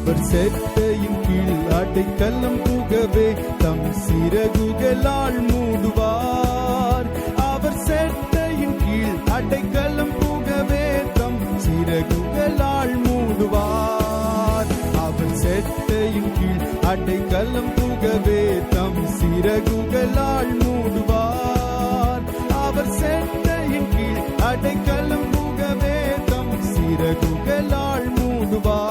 அவர் செட்டையின் கீழ் அடைக்கலம் புகவே தம் சிறகுகளால் மூடுவார். அவர் செட்டையின் கீழ் அடைக்கலம் புகவே தம் சிறகுகளால் மூடுவார். அவர் செட்டையின் கீழ் அடைக்கலம் புகவே தம் சிறகுகளால் மூடுவார். அவர் செட்டையின் கீழ் அடைக்கலம் புகவே தம் சிறகுகளால் மூடுவார்.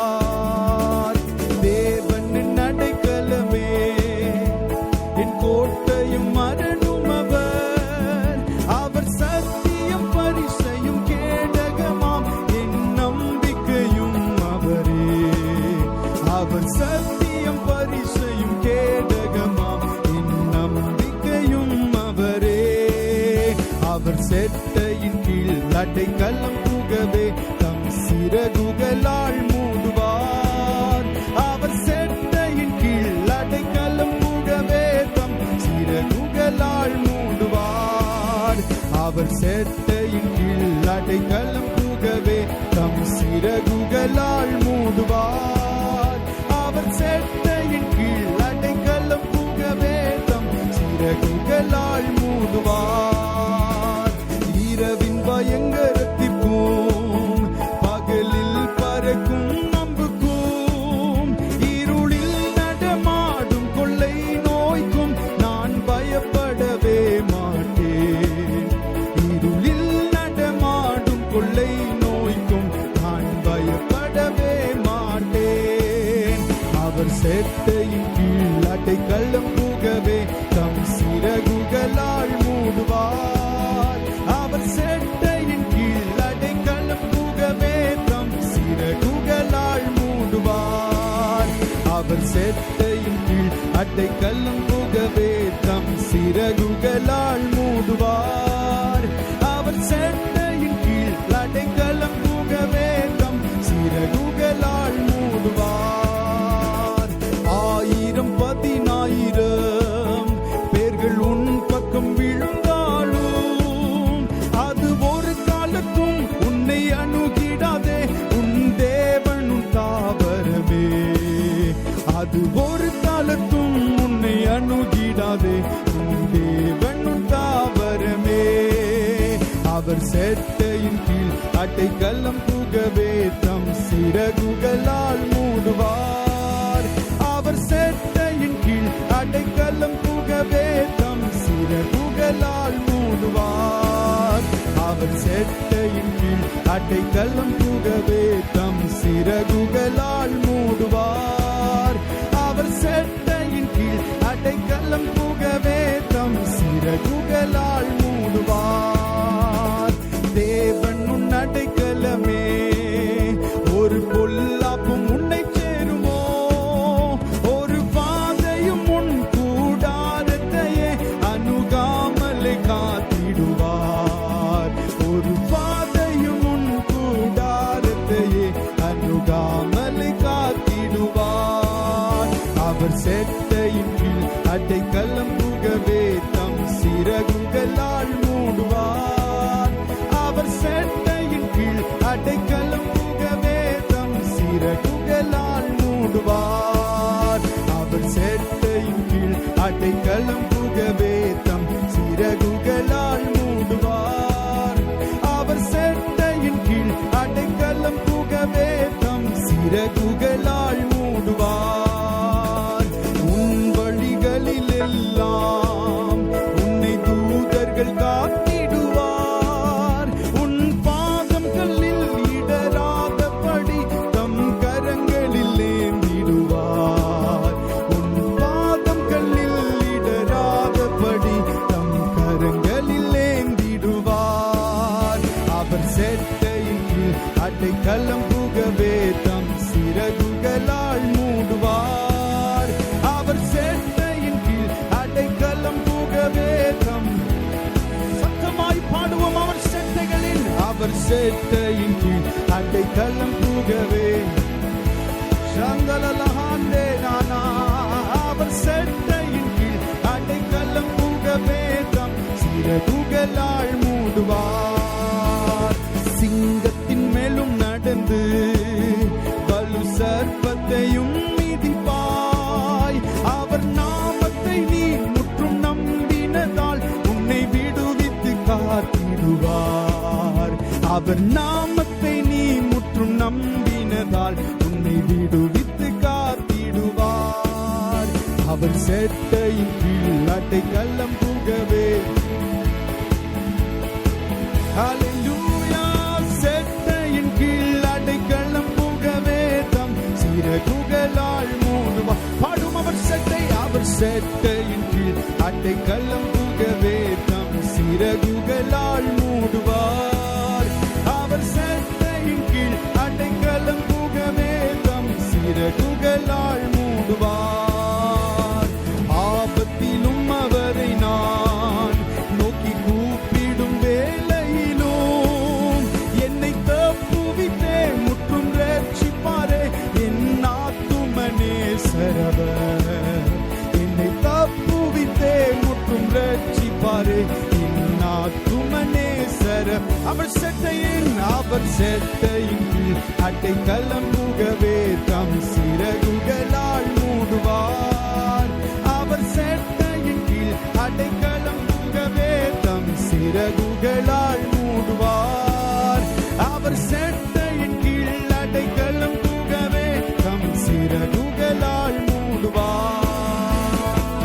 சிறகுகளால் மூடுவார். அவர் செட்டையின் கீழ் அடைக்கலம் புகவே தம் சிறகுகளால் மூடுவார். அவர் செட்டையின் கீழ் அடைக்கலம் புகவே தம் சிறகுகளால் மூடுவார். அவர் செட்டையின் கீழ் அடைக்கலம் தம் சிறகுகளால் மூடுவார். கீழ் கல்லும் புகவே தம் சிறகுகளால் மூடுவார். அவர் செட்டையின் கீழ் அடைக்கலம் புகவே தம் சிறகுகளால் மூடுவார். ஆயிரம் பதினாயிரம் அது ஒரு காலத்தும் உன்னை அணுகிடாதே. தேவனும் தாவரமே. அவர் செட்டையின் கீழ் அட்டை அட்டைக்கல்லம் புகவே தம் சிறகுகளால் மூடுவார். அவர் செட்டையின் கீழ் அட்டை அடைக்கலம் புகவே தம் சிறகுகளால் மூடுவார். அவர் செட்டையின் கீழ் அட்டை அடைக்கலம் புகவே தம் சிறகுகளால் தம் மூடுவார். அவர் சேட்டையின் கீழ் அடைக்கலம் புகவே தம் சிறகுகளால் மூடுவார். அவர் சேட்டையின் கீழ் அடைக்கலம் புகவே தம் சிறகு அவர் செட்டையின் கீழ் அடைக்கலம் புகவே. சங்கலலஹாண்டே நானா அவர் செட்டையின் கீழ் அடைக்கலம் புகவே. தம் சிறகுகளால் மூடுவார். அவர் நாமத்தை நீ முற்றும் நம்பினதால் உன்னை விடுவித்து காத்திடுவார். அவர் செட்டையின் கீழ் அட்டை கள்ளம் புகவே. செட்டையின் கீழ் அடைக்கலம் புகவே. தம் சிறகுகளால் மூடுவார். பாடும் அவர் செட்டை அவர் செட்டையின் கீழ் அட்டை புகவே அவர் செட்டையின் அவர் செட்டையின் கீழ் அட்டை கலம் புகவே தம் சிறகுகளால் மூடுவார். அவர் செட்டையின் கீழ் அடைக்கலம் புகவே தம் சிறகுகளால்